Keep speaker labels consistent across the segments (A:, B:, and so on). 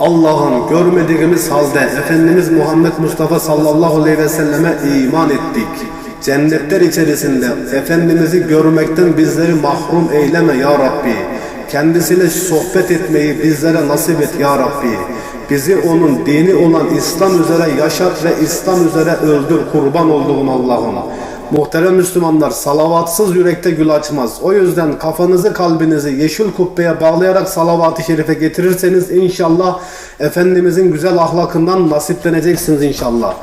A: Allah'ım görmediğimiz halde Efendimiz Muhammed Mustafa sallallahu aleyhi ve selleme iman ettik. Cennetler içerisinde Efendimiz'i görmekten bizleri mahrum eyleme ya Rabbi. Kendisiyle sohbet etmeyi bizlere nasip et ya Rabbi. Bizi onun dini olan İslam üzere yaşat ve İslam üzere öldür kurban olduğum Allah'ım. Muhterem Müslümanlar salavatsız yürekte gül açmaz. O yüzden kafanızı kalbinizi yeşil kubbeye bağlayarak salavat-ı şerife getirirseniz inşallah Efendimizin güzel ahlakından nasipleneceksiniz inşallah.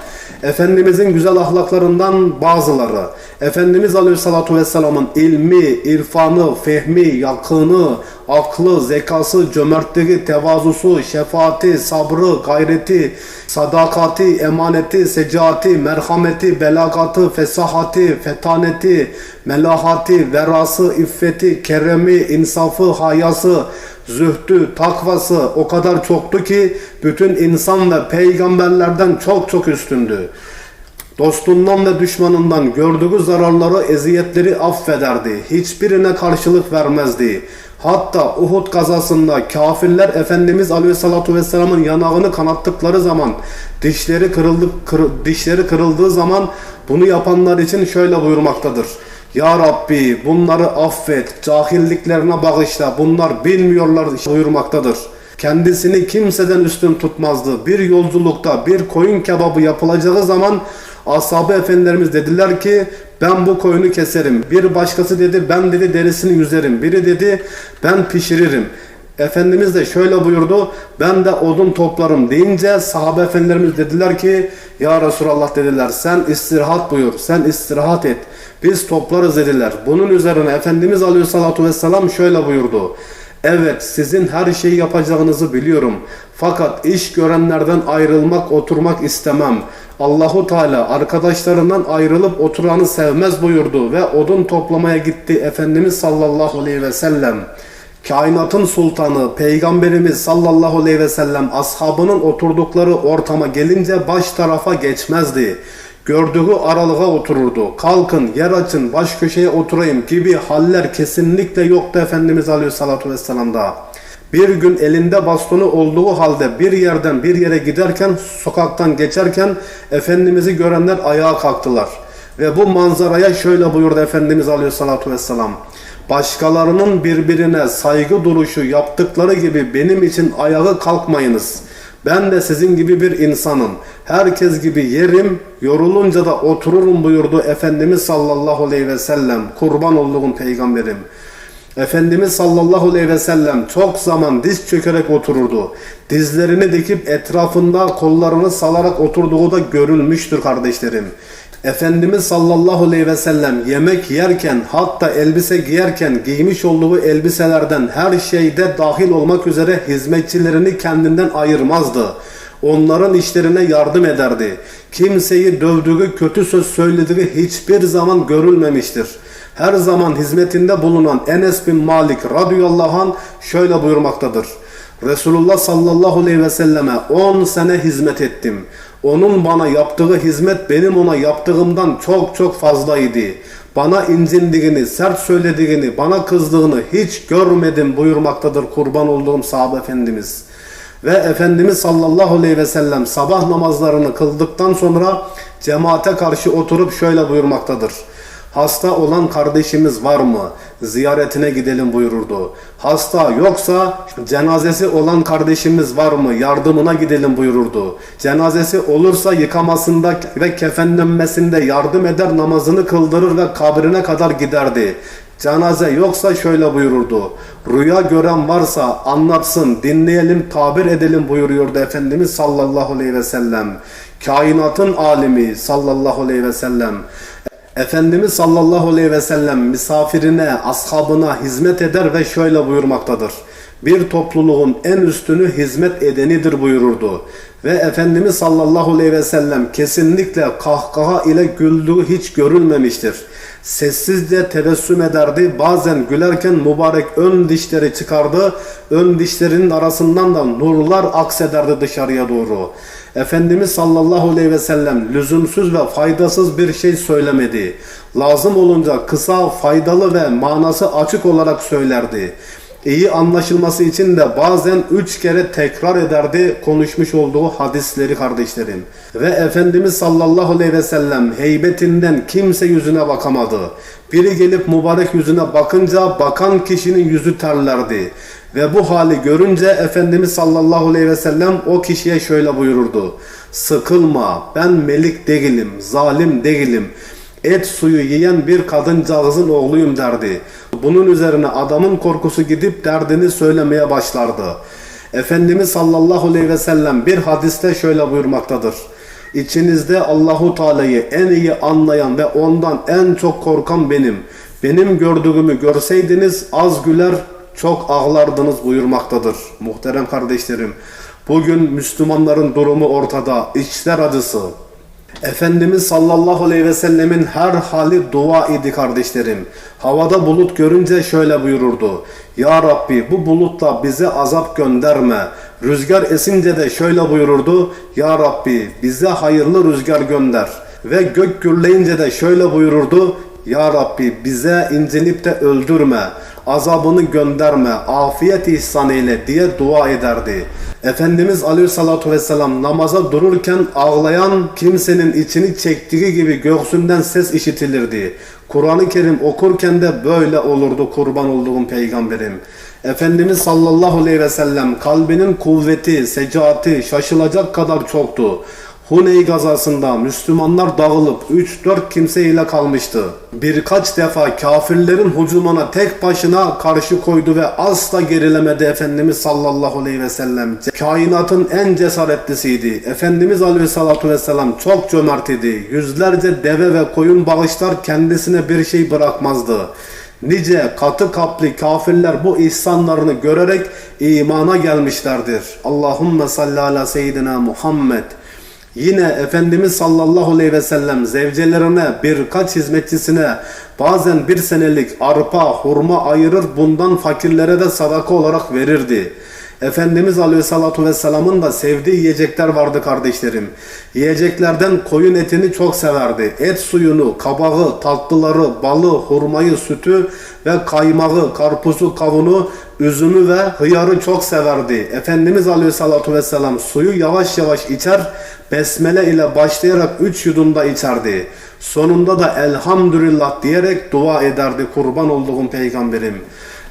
A: Efendimizin güzel ahlaklarından bazıları, Efendimiz Aleyhisselatü Vesselam'ın ilmi, irfanı, fehmi, yakını, aklı, zekası, cömertliği, tevazusu, şefaati, sabrı, gayreti, sadakati, emaneti, secaati, merhameti, belagati, fesahati, fetaneti, melahati, verası, iffeti, keremi, insafı, hayası, zühdü, takvası o kadar çoktu ki bütün insan ve peygamberlerden çok çok üstündü. Dostundan ve düşmanından gördüğü zararları, eziyetleri affederdi. Hiçbirine karşılık vermezdi. Hatta Uhud kazasında kafirler Efendimiz Aleyhisselatü Vesselam'ın yanağını kanattıkları zaman dişleri kırıldı, kır, dişleri kırıldığı zaman bunu yapanlar için şöyle buyurmaktadır. Ya Rabbi bunları affet, cahilliklerine bağışla, bunlar bilmiyorlar buyurmaktadır. Kendisini kimseden üstün tutmazdı. Bir yolculukta bir koyun kebabı yapılacağı zaman ashabı efendilerimiz dediler ki ben bu koyunu keserim. Bir başkası dedi ben dedi derisini yüzerim. Biri dedi ben pişiririm. Efendimiz de şöyle buyurdu. Ben de odun toplarım deyince sahabe efendilerimiz dediler ki ya Resulallah dediler sen istirahat buyur. Sen istirahat et. Biz toplarız dediler. Bunun üzerine Efendimiz Aleyhisselatü Vesselam şöyle buyurdu. Evet sizin her şeyi yapacağınızı biliyorum. Fakat iş görenlerden ayrılmak, oturmak istemem. Allahu Teala arkadaşlarından ayrılıp oturanı sevmez buyurdu ve odun toplamaya gitti Efendimiz sallallahu aleyhi ve sellem. Kainatın sultanı Peygamberimiz sallallahu aleyhi ve sellem ashabının oturdukları ortama gelince baş tarafa geçmezdi. Gördüğü aralığa otururdu. Kalkın, yer açın, baş köşeye oturayım gibi haller kesinlikle yoktu Efendimiz Aleyhisselatü Vesselam'da. Bir gün elinde bastonu olduğu halde bir yerden bir yere giderken, sokaktan geçerken Efendimiz'i görenler ayağa kalktılar. Ve bu manzaraya şöyle buyurdu Efendimiz Aleyhisselatü Vesselam. Başkalarının birbirine saygı duruşu yaptıkları gibi benim için ayağa kalkmayınız. Ben de sizin gibi bir insanım. Herkes gibi yerim, yorulunca da otururum buyurdu Efendimiz sallallahu aleyhi ve sellem. Kurban olduğum peygamberim. Efendimiz sallallahu aleyhi ve sellem çok zaman diz çökerek otururdu. Dizlerini dikip etrafında kollarını salarak oturduğu da görülmüştür kardeşlerim. Efendimiz sallallahu aleyhi ve sellem yemek yerken hatta elbise giyerken giymiş olduğu elbiselerden her şeyde dahil olmak üzere hizmetçilerini kendinden ayırmazdı. Onların işlerine yardım ederdi. Kimseyi dövdüğü, kötü söz söylediği hiçbir zaman görülmemiştir. Her zaman hizmetinde bulunan Enes bin Malik radıyallahu anh şöyle buyurmaktadır. Resulullah sallallahu aleyhi ve selleme 10 sene hizmet ettim. Onun bana yaptığı hizmet benim ona yaptığımdan çok çok fazlaydı. Bana incindiğini, sert söylediğini, bana kızdığını hiç görmedim buyurmaktadır kurban olduğum sahabe efendimiz. Ve Efendimiz sallallahu aleyhi ve sellem sabah namazlarını kıldıktan sonra cemaate karşı oturup şöyle buyurmaktadır. Hasta olan kardeşimiz var mı? Ziyaretine gidelim buyururdu. Hasta yoksa cenazesi olan kardeşimiz var mı? Yardımına gidelim buyururdu. Cenazesi olursa yıkamasında ve kefenlenmesinde yardım eder, namazını kıldırır ve kabrine kadar giderdi. Cenaze yoksa şöyle buyururdu. Rüya gören varsa anlatsın, dinleyelim, tabir edelim buyuruyordu Efendimiz sallallahu aleyhi ve sellem. Kainatın alimi sallallahu aleyhi ve sellem. Efendimiz sallallahu aleyhi ve sellem misafirine, ashabına hizmet eder ve şöyle buyurmaktadır. Bir topluluğun en üstünü hizmet edenidir buyururdu. Ve Efendimiz sallallahu aleyhi ve sellem kesinlikle kahkaha ile güldüğü hiç görülmemiştir. Sessizce tebessüm ederdi. Bazen gülerken mübarek ön dişleri çıkardı. Ön dişlerinin arasından da nurlar aksederdi dışarıya doğru. Efendimiz sallallahu aleyhi ve sellem lüzumsuz ve faydasız bir şey söylemedi. Lazım olunca kısa, faydalı ve manası açık olarak söylerdi. İyi anlaşılması için de bazen üç kere tekrar ederdi konuşmuş olduğu hadisleri kardeşlerim. Ve Efendimiz sallallahu aleyhi ve sellem heybetinden kimse yüzüne bakamadı. Biri gelip mübarek yüzüne bakınca bakan kişinin yüzü terlerdi. Ve bu hali görünce Efendimiz sallallahu aleyhi ve sellem o kişiye şöyle buyururdu. Sıkılma ben melik değilim, zalim değilim. Et suyu yiyen bir kadıncağızın oğluyum derdi. Bunun üzerine adamın korkusu gidip derdini söylemeye başlardı. Efendimiz sallallahu aleyhi ve sellem bir hadiste şöyle buyurmaktadır. İçinizde Allahu Teala'yı en iyi anlayan ve ondan en çok korkan benim. Benim gördüğümü görseydiniz az güler çok ağlardınız buyurmaktadır. Muhterem kardeşlerim, bugün Müslümanların durumu ortada, içler acısı. Efendimiz sallallahu aleyhi ve sellemin her hali dua idi kardeşlerim. Havada bulut görünce şöyle buyururdu. Ya Rabbi bu bulutla bize azap gönderme. Rüzgar esince de şöyle buyururdu. Ya Rabbi bize hayırlı rüzgar gönder. Ve gök gürleyince de şöyle buyururdu. Ya Rabbi bize incinip de öldürme, azabını gönderme, afiyet ihsan eyle diye dua ederdi. Efendimiz Aleyhissalatu Vesselam namaza dururken ağlayan kimsenin içini çektiği gibi göğsünden ses işitilirdi. Kur'an-ı Kerim okurken de böyle olurdu kurban olduğum peygamberim. Efendimiz sallallahu aleyhi ve sellem kalbinin kuvveti, secati şaşılacak kadar çoktu. Huney gazasında Müslümanlar dağılıp 3-4 kimse ile kalmıştı. Birkaç defa kafirlerin hucumuna tek başına karşı koydu ve asla gerilemedi Efendimiz sallallahu aleyhi ve sellem. Kainatın en cesaretlisiydi. Efendimiz aleyhissalatu vesselam çok cömert idi. Yüzlerce deve ve koyun bağışlar kendisine bir şey bırakmazdı. Nice katı kaplı kafirler bu ihsanlarını görerek imana gelmişlerdir. Allahümme salli ala seyyidina Muhammed. Yine Efendimiz sallallahu aleyhi ve sellem zevcelerine birkaç hizmetçisine bazen bir senelik arpa, hurma ayırır bundan fakirlere de sadaka olarak verirdi. Efendimiz aleyhissalatu vesselamın da sevdiği yiyecekler vardı kardeşlerim. Yiyeceklerden koyun etini çok severdi. Et suyunu, kabağı, tatlıları, balı, hurmayı, sütü ve kaymağı, karpuzu, kavunu, üzümü ve hıyarı çok severdi. Efendimiz aleyhissalatu vesselam suyu yavaş yavaş içer, besmele ile başlayarak üç yudumda içerdi. Sonunda da elhamdülillah diyerek dua ederdi kurban olduğum peygamberim.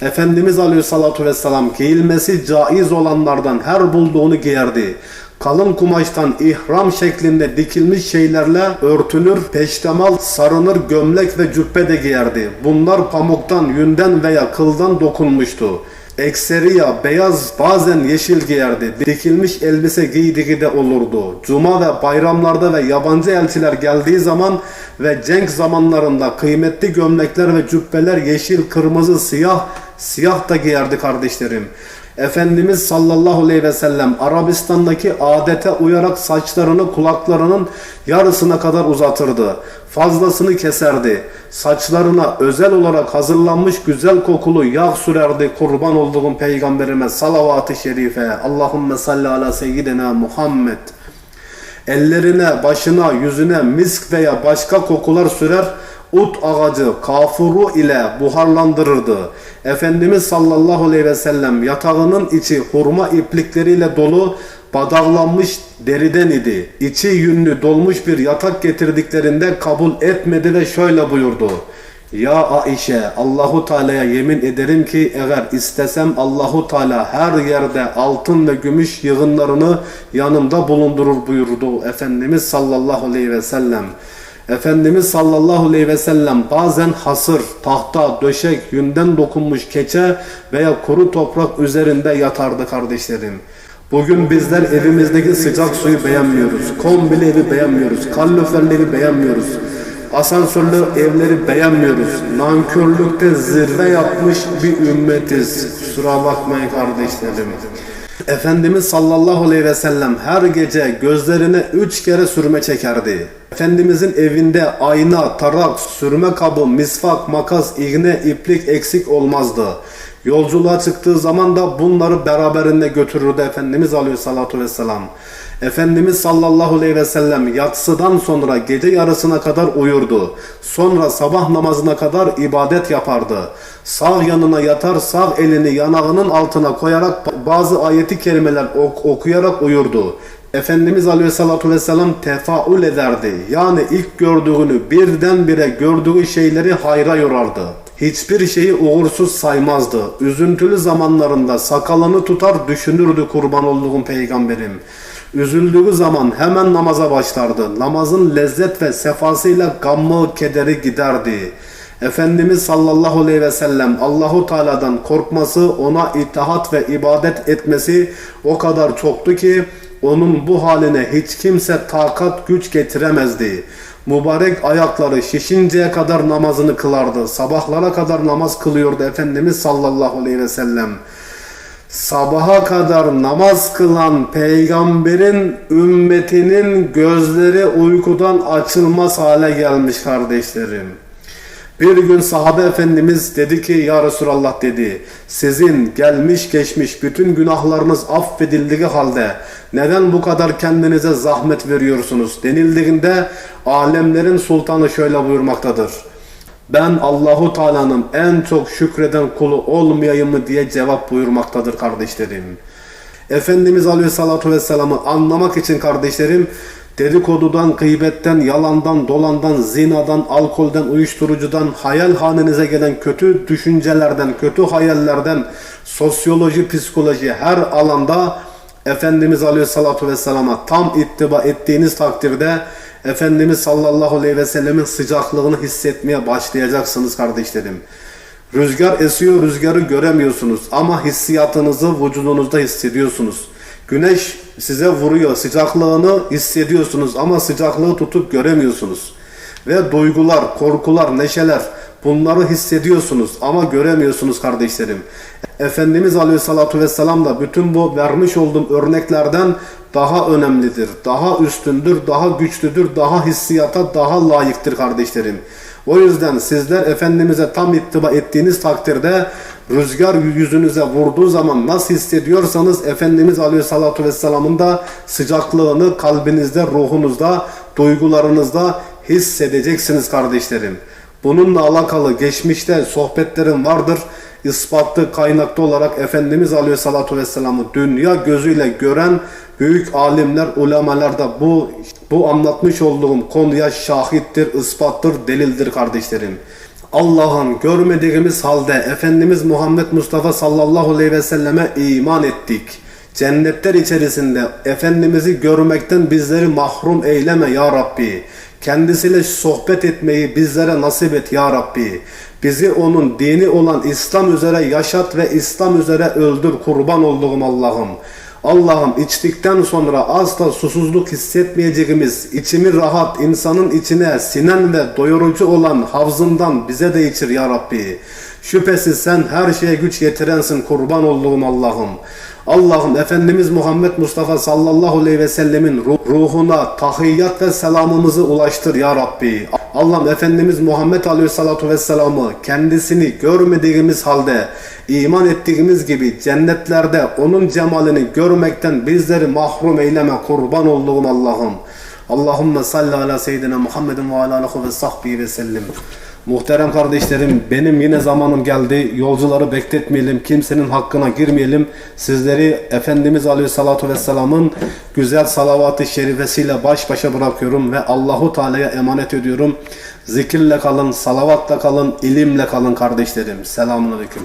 A: Efendimiz Aleyhissalatu Vesselam giyilmesi caiz olanlardan her bulduğunu giyerdi. Kalın kumaştan ihram şeklinde dikilmiş şeylerle örtünür, peştemal, sarınır, gömlek ve cübbe de giyerdi. Bunlar pamuktan, yünden veya kıldan dokunmuştu. Ekseriya beyaz bazen yeşil giyerdi. Dikilmiş elbise giydiği de olurdu. Cuma ve bayramlarda ve yabancı elçiler geldiği zaman ve cenk zamanlarında kıymetli gömlekler ve cübbeler yeşil, kırmızı, siyah, siyah da giyerdi kardeşlerim. Efendimiz sallallahu aleyhi ve sellem Arabistan'daki adete uyarak saçlarını kulaklarının yarısına kadar uzatırdı. Fazlasını keserdi. Saçlarına özel olarak hazırlanmış güzel kokulu yağ sürerdi kurban olduğum peygamberime salavat-ı şerife. Allahümme salli ala seyyidina Muhammed. Ellerine, başına, yüzüne misk veya başka kokular sürer, ut ağacı kafuru ile buharlandırırdı. Efendimiz sallallahu aleyhi ve sellem yatağının içi hurma iplikleriyle dolu badavlanmış deriden idi. İçi yünlü dolmuş bir yatak getirdiklerinde kabul etmedi ve şöyle buyurdu. Ya Aişe Allahu Teala'ya yemin ederim ki eğer istesem Allahu Teala her yerde altın ve gümüş yığınlarını yanımda bulundurur buyurdu Efendimiz sallallahu aleyhi ve sellem. Efendimiz sallallahu aleyhi ve sellem bazen hasır, tahta, döşek, yünden dokunmuş keçe veya kuru toprak üzerinde yatardı kardeşlerim. Bugün bizler evimizdeki sıcak suyu beğenmiyoruz. Kombili evi beğenmiyoruz. Kaloriferli beğenmiyoruz. Asansörlü evleri beğenmiyoruz. Nankörlükte zirve yapmış bir ümmetiz. Kusura bakmayın kardeşlerim. Efendimiz sallallahu aleyhi ve sellem her gece gözlerine üç kere sürme çekerdi. Efendimizin evinde ayna, tarak, sürme kabı, misvak, makas, iğne, iplik eksik olmazdı. Yolculuğa çıktığı zaman da bunları beraberinde götürürdü Efendimiz aleyhissalatu vesselam. Efendimiz sallallahu aleyhi ve sellem yatsıdan sonra gece yarısına kadar uyurdu. Sonra sabah namazına kadar ibadet yapardı. Sağ yanına yatar, sağ elini yanağının altına koyarak bazı ayeti kerimeler ok- okuyarak uyurdu. Efendimiz Aleyhisselatü Vesselam tefaül ederdi. Yani ilk gördüğünü birdenbire gördüğü şeyleri hayra yorardı. Hiçbir şeyi uğursuz saymazdı. Üzüntülü zamanlarında sakalını tutar düşünürdü kurban olduğum peygamberim. Üzüldüğü zaman hemen namaza başlardı. Namazın lezzet ve sefasıyla gammı, kederi giderdi. Efendimiz sallallahu aleyhi ve sellem Allahu Teala'dan korkması, ona itaat ve ibadet etmesi o kadar çoktu ki onun bu haline hiç kimse takat güç getiremezdi. Mübarek ayakları şişinceye kadar namazını kılardı. Sabahlara kadar namaz kılıyordu Efendimiz sallallahu aleyhi ve sellem. Sabaha kadar namaz kılan peygamberin ümmetinin gözleri uykudan açılmaz hale gelmiş kardeşlerim. Bir gün sahabe efendimiz dedi ki ya Resulallah dedi sizin gelmiş geçmiş bütün günahlarınız affedildiği halde neden bu kadar kendinize zahmet veriyorsunuz denildiğinde alemlerin sultanı şöyle buyurmaktadır. Ben Allahu Teala'nın en çok şükreden kulu olmayayım mı diye cevap buyurmaktadır kardeşlerim. Efendimiz Aleyhisselatü Vesselam'ı anlamak için kardeşlerim dedikodudan, gıybetten, yalandan, dolandan, zinadan, alkolden, uyuşturucudan, hayal hanenize gelen kötü düşüncelerden, kötü hayallerden, sosyoloji, psikoloji her alanda Efendimiz Aleyhisselatü Vesselam'a tam ittiba ettiğiniz takdirde Efendimiz sallallahu aleyhi ve sellemin sıcaklığını hissetmeye başlayacaksınız kardeşlerim. Rüzgar esiyor, rüzgarı göremiyorsunuz ama hissiyatınızı vücudunuzda hissediyorsunuz. Güneş size vuruyor, sıcaklığını hissediyorsunuz ama sıcaklığı tutup göremiyorsunuz. Ve duygular, korkular, neşeler bunları hissediyorsunuz ama göremiyorsunuz kardeşlerim. Efendimiz Aleyhisselatü Vesselam da bütün bu vermiş olduğum örneklerden daha önemlidir, daha üstündür, daha güçlüdür, daha hissiyata daha layıktır kardeşlerim. O yüzden sizler Efendimiz'e tam ittiba ettiğiniz takdirde rüzgar yüzünüze vurduğu zaman nasıl hissediyorsanız Efendimiz Aleyhisselatü Vesselam'ın da sıcaklığını kalbinizde, ruhunuzda, duygularınızda hissedeceksiniz kardeşlerim. Bununla alakalı geçmişte sohbetlerim vardır. İspatlı kaynaklı olarak Efendimiz Aleyhisselatü Vesselam'ı dünya gözüyle gören büyük alimler, ulemalar da bu bu anlatmış olduğum konuya şahittir, ispattır, delildir kardeşlerim. Allah'ın görmediğimiz halde Efendimiz Muhammed Mustafa sallallahu aleyhi ve selleme iman ettik. Cennetler içerisinde Efendimiz'i görmekten bizleri mahrum eyleme ya Rabbi. Kendisiyle sohbet etmeyi bizlere nasip et ya Rabbi. Bizi onun dini olan İslam üzere yaşat ve İslam üzere öldür kurban olduğum Allah'ım. Allah'ım içtikten sonra asla susuzluk hissetmeyeceğimiz, içimi rahat, insanın içine sinen ve doyurucu olan havzından bize de içir ya Rabbi. Şüphesiz sen her şeye güç yetirensin kurban olduğum Allah'ım. Allah'ım Efendimiz Muhammed Mustafa sallallahu aleyhi ve sellemin ruhuna tahiyyat ve selamımızı ulaştır ya Rabbi. Allah'ım Efendimiz Muhammed aleyhissalatu vesselam'ı kendisini görmediğimiz halde iman ettiğimiz gibi cennetlerde onun cemalini görmekten bizleri mahrum eyleme kurban olduğum Allah'ım. Allahümme salli ala seyyidina Muhammedin ve ala alihi ve sahbihi ve sellim. Muhterem kardeşlerim benim yine zamanım geldi. Yolcuları bekletmeyelim. Kimsenin hakkına girmeyelim. Sizleri Efendimiz Aleyhisselatü Vesselam'ın güzel salavat-ı şerifesiyle baş başa bırakıyorum ve Allahu Teala'ya emanet ediyorum. Zikirle kalın, salavatla kalın, ilimle kalın kardeşlerim. Selamun Aleyküm.